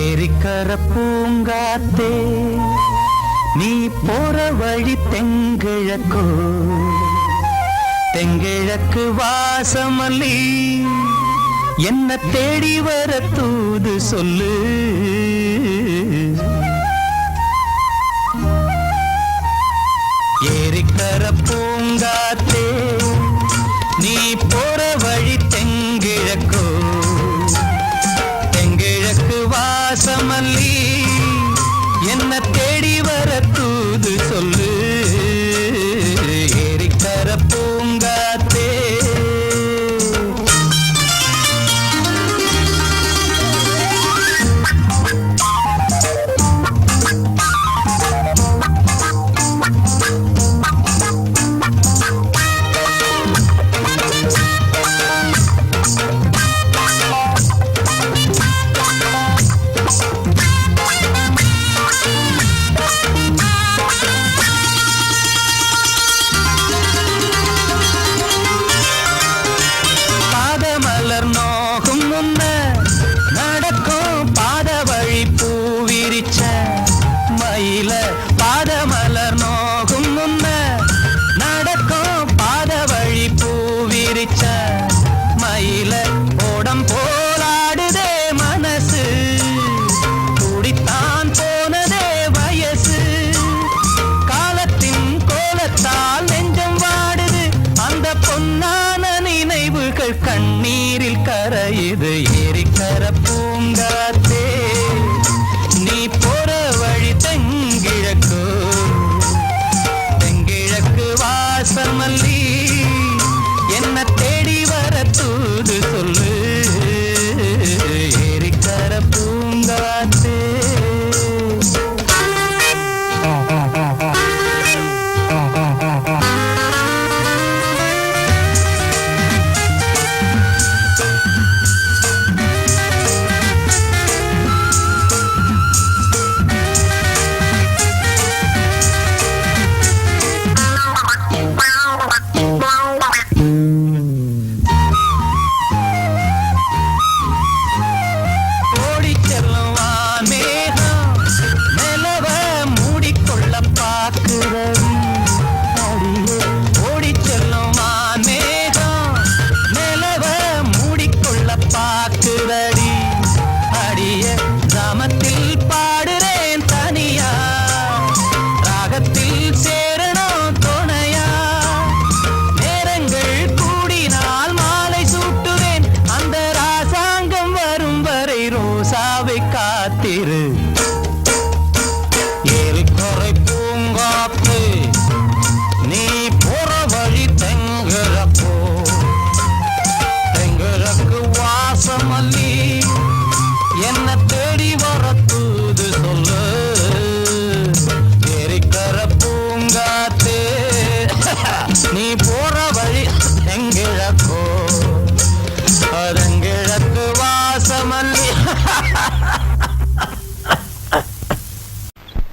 ஏரிக்கர பூங்காத்தே நீ போற வழி தெங்கிழக்கோ தெங்கிழக்கு வாசமல்லி என்ன தேடி வர தூது சொல்லு. ஏரிக்கர பூங்காத்தே நீ போற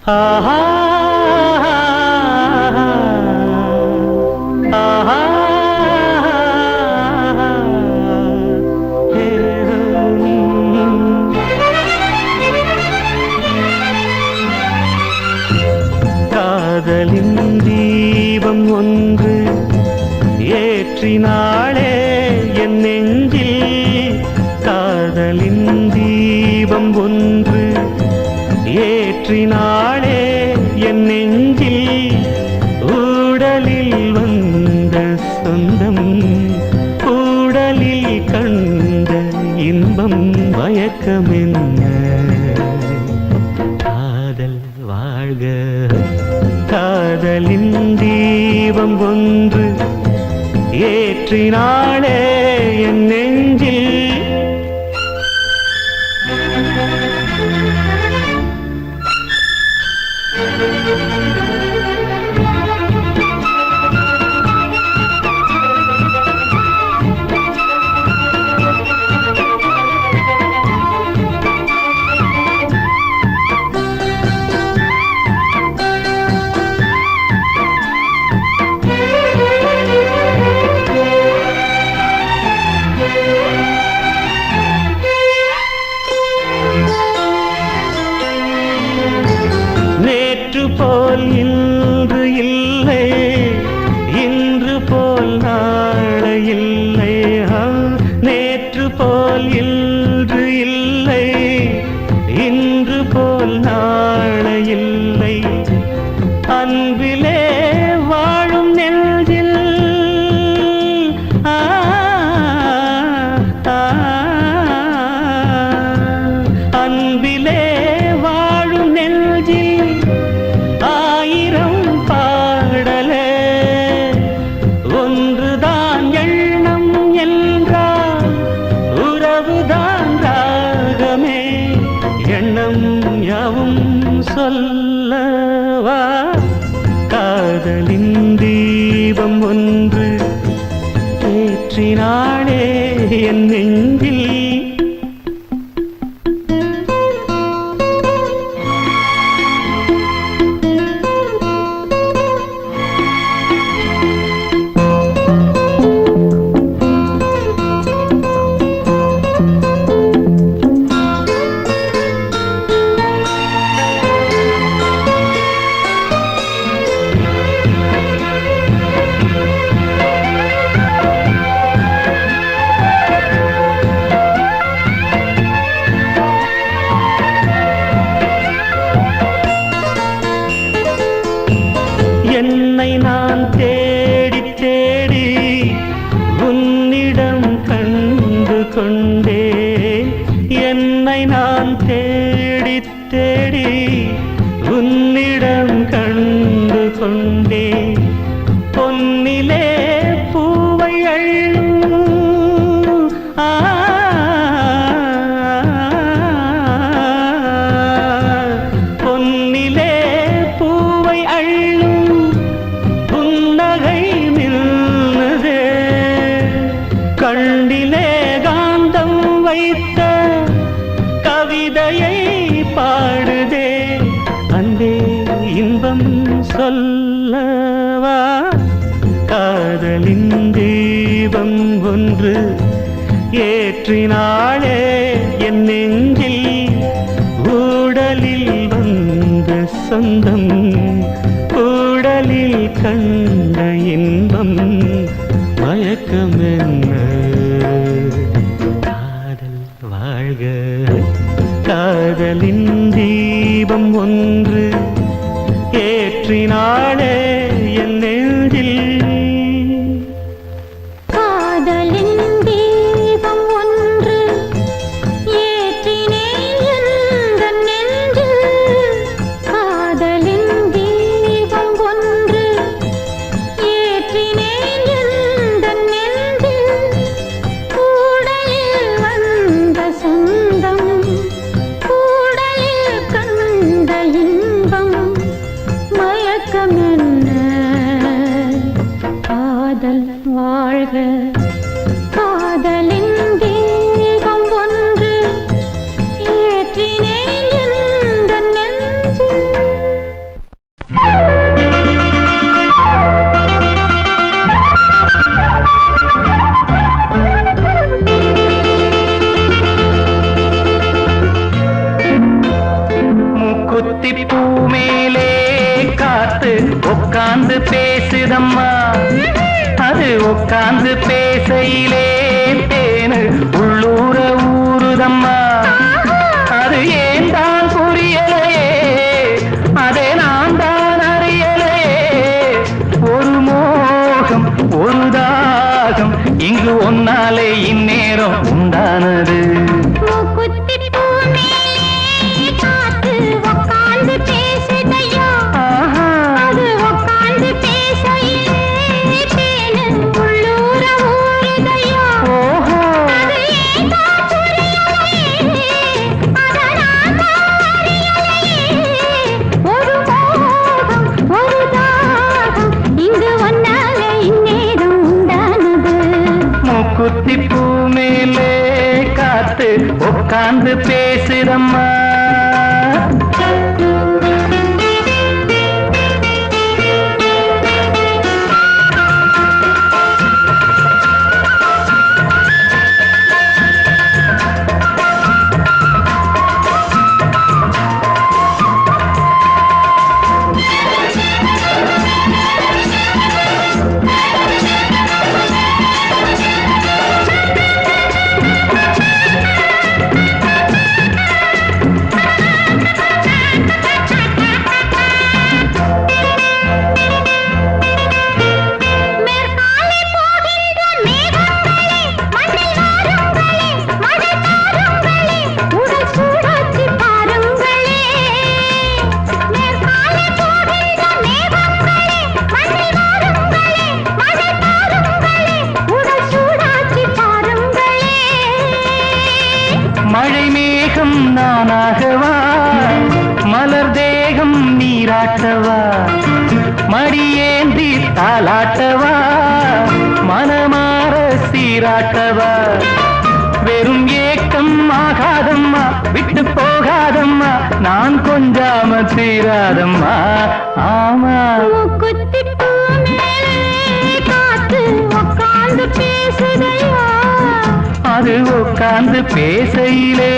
Ha ha! பந்தம் கூடலில் கண்ட இன்பம் வயக்கமென்ன காதல் வாழ்க காதலின் தீபம் ஒன்று ஏற்றினார். Ay, ஏற்றினாளே என் நெஞ்சில் ஊடலில் வந்த சொந்தம். ஊடலில் கண்ட இன்பம் மயக்கம் என்ன காதல் வாழ்க. காதலின் தீபம் ஒன்று ஏற்றினாளே Margaret. குத்தி பூ மேலே காத்து உட்காந்து பேசுறம்மா. போகாதம்மா ஆமா. அது உட்கார்ந்து பேசையிலே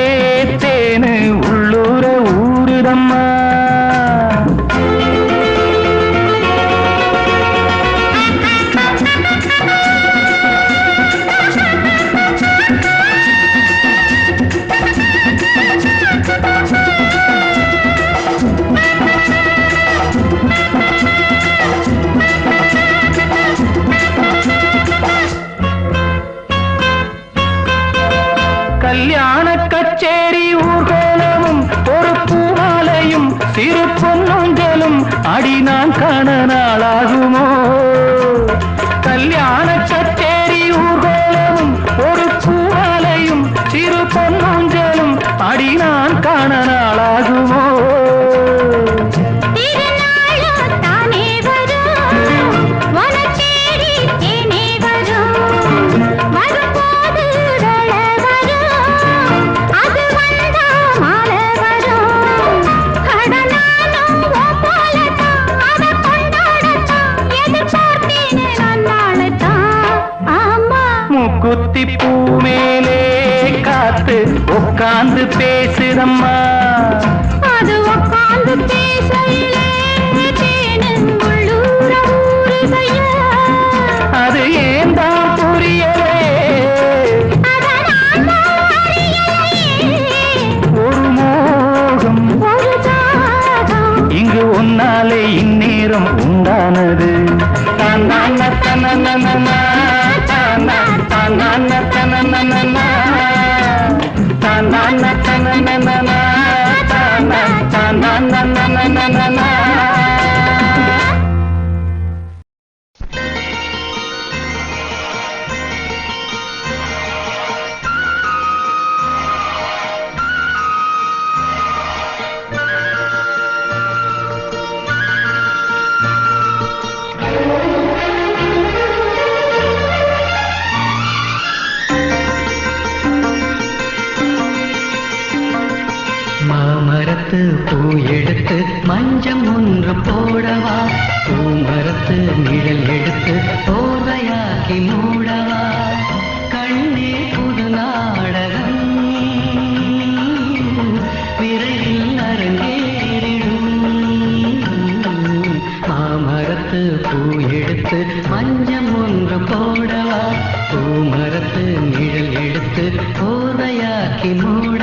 தேனு உள்ளூர ஊருடம்மா na na குருவி பூ மேலே காத்து உட்கார்ந்து பேசுதம்மா. அது உட்கார்ந்து பேசல மரத்து பூ எடுத்து மஞ்சம் ஒன்று போடவா? பூ மரத்து நிழல் எடுத்து போதையாக்கி மூட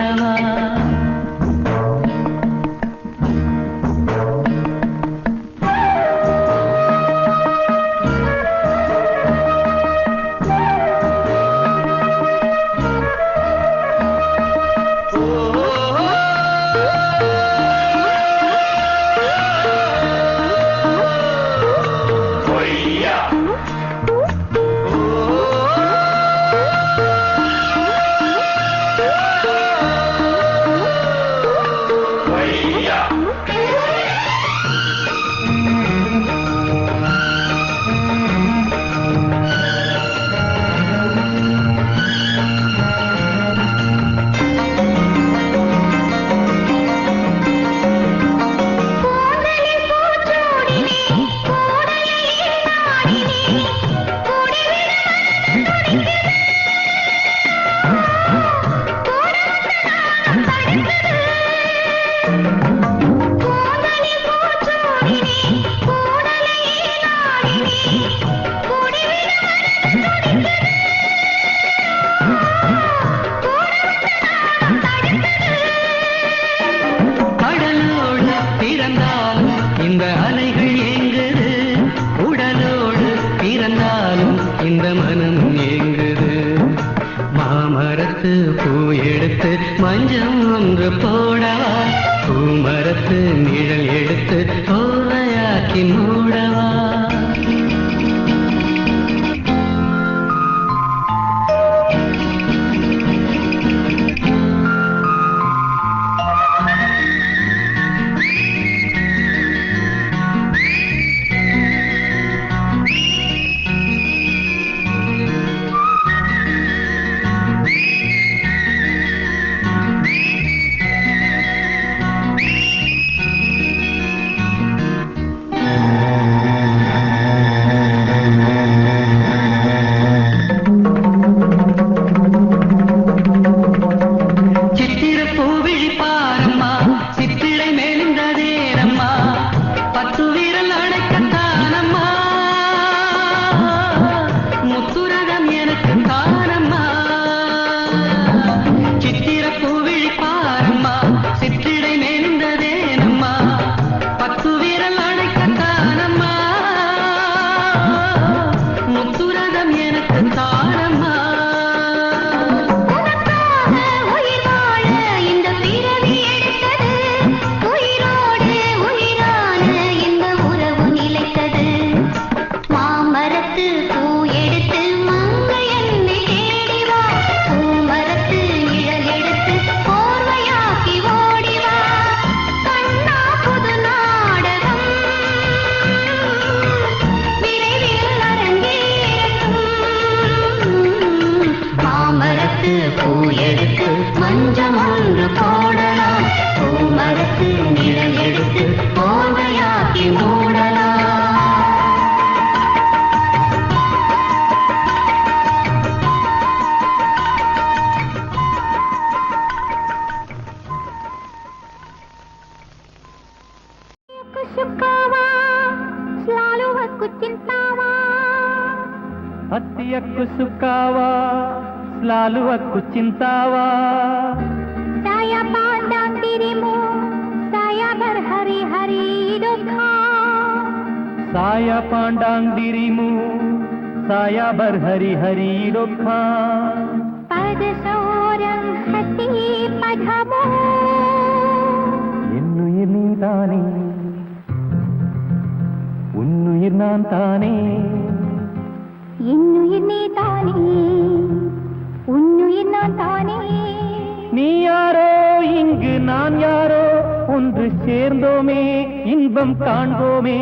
కుచింతావా సాయా పాదాం తిరిము సాయా భర్ హరి హరి దుఃఖా సాయా పాండాం తిరిము సాయా భర్ హరి హరి దుఃఖా పద సౌరం హతి పధమో என்னுயிர் நீ தானே உன்னுயிர் நான் தானே என்னுயிர் நீ தானே உன்னுயிர் நான் தானே நீ யாரோ இங்கு நான் யாரோ ஒன்று சேர்ந்தோமே இன்பம் காண்போமே.